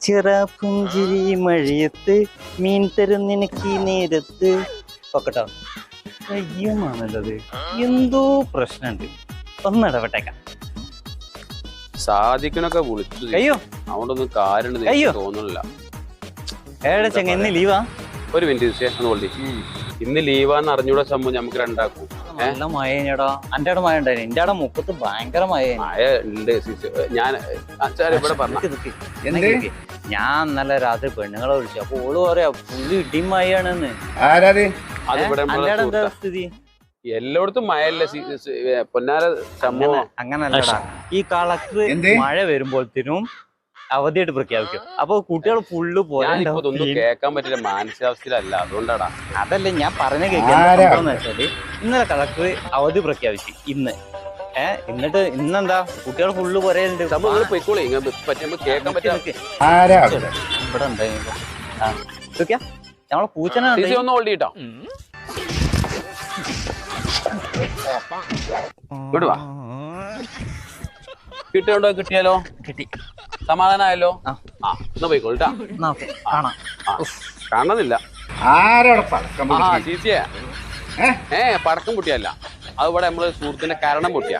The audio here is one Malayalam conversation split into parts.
ചിറ പുഞ്ചിരി മഴയത്ത് മീൻ തരും നിനക്ക് ഈ നേരത്ത് പൊക്കട്ടോ അയ്യമാണല്ലത് എന്തോ പ്രശ്നമുണ്ട് ഒന്നിടപെട്ടേക്കാം സാധിക്കണൊക്കെ വിളിച്ചു അയ്യോ അതുകൊണ്ടൊന്നും കാര്യം അയ്യോ. തോന്നുന്നില്ല. ഏടെ ചെങ്ങ ഇന്ന് ലീവാ? ഒരു മിനിറ്റ് ഒന്ന് കൊള്ളി ഇന്ന് ലീവാന്ന് അറിഞ്ഞൂടെ സംഭവം നമുക്ക് രണ്ടാക്കും. നല്ല മഴേനടാ അന്റെ അവിടെ മഴ ഉണ്ടായിരുന്നു എന്റെ അവിടെ മുപ്പത്ത് ഭയങ്കര മഴയായിരുന്നു മഴ ഉണ്ട് സിസ്. ഞാൻ അച്ഛാ ഇവിടെ പറഞ്ഞ എന്ത്? ഞാൻ നല്ല രാത്രി പെണ്ണുങ്ങളെ വിളിച്ചു. അപ്പൊ ഓൾ പറയാ പുള്ളി ഇടിയും മഴയാണെന്ന്. ആരാത്? അത് ഇവിടെ അന്റെ അവിടെ എന്താ സുഹൃത്താ. സ്ഥിതി? എല്ലായിടത്തും മഴയല്ല പൊന്നാര സംഭവം? അങ്ങനല്ലടാ. ഈ കളക്ടർ എന്ത്? മഴ വരുമ്പോഴത്തേനും അവധിയായിട്ട് പ്രഖ്യാപിക്കും. അപ്പൊ കുട്ടികൾ ഫുള്ള് പോയാൽ കേൾക്കാൻ പറ്റില്ല. മാനസികാവസ്ഥയിലല്ല. അതുകൊണ്ടാടാ. അതല്ല ഞാൻ പറഞ്ഞ കേൾക്കാന്ന് കേൾക്കാൻ വെച്ചാൽ ഇന്നലെ കളക്ടർ അവധി പ്രഖ്യാപിച്ചു. ഇന്ന്. ഏ? എന്നിട്ട് ഇന്നെന്താ? കുട്ടികൾ ഫുള്ള് ആരാ? ഇവിടെ ഉണ്ടായിരുന്നു ആ നമ്മളെ പൂച്ചനെ. കിട്ടിയോണ്ടോ? കിട്ടിയാലോ? കിട്ടി. സമാധാനമായല്ലോ ആ. ആ എന്നാ പോയിക്കോട്ടാ എന്നാ ഓക്കെ കാണാം. കാണുന്നില്ല. ആരോടെ പടക്കം ആ പൊട്ടിച്ച്? സീസിയെ ഏ? ഏ പടക്കം പൊട്ടിയല്ല. അത് ഇവിടെ നമ്മൾ സുഹൃത്തിന്റെ കരണം പൊട്ടിയ.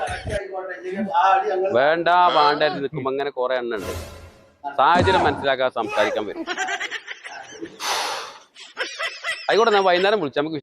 വേണ്ട വേണ്ടായിട്ട് നിൽക്കുമ്പോ അങ്ങനെ കുറെ എണ്ണ ഉണ്ട് സാഹചര്യം മനസ്സിലാക്കാതെ സംസാരിക്കാൻ വരും. ആയിക്കോട്ടെ ഞാൻ വൈകുന്നേരം വിളിച്ചു നമുക്ക്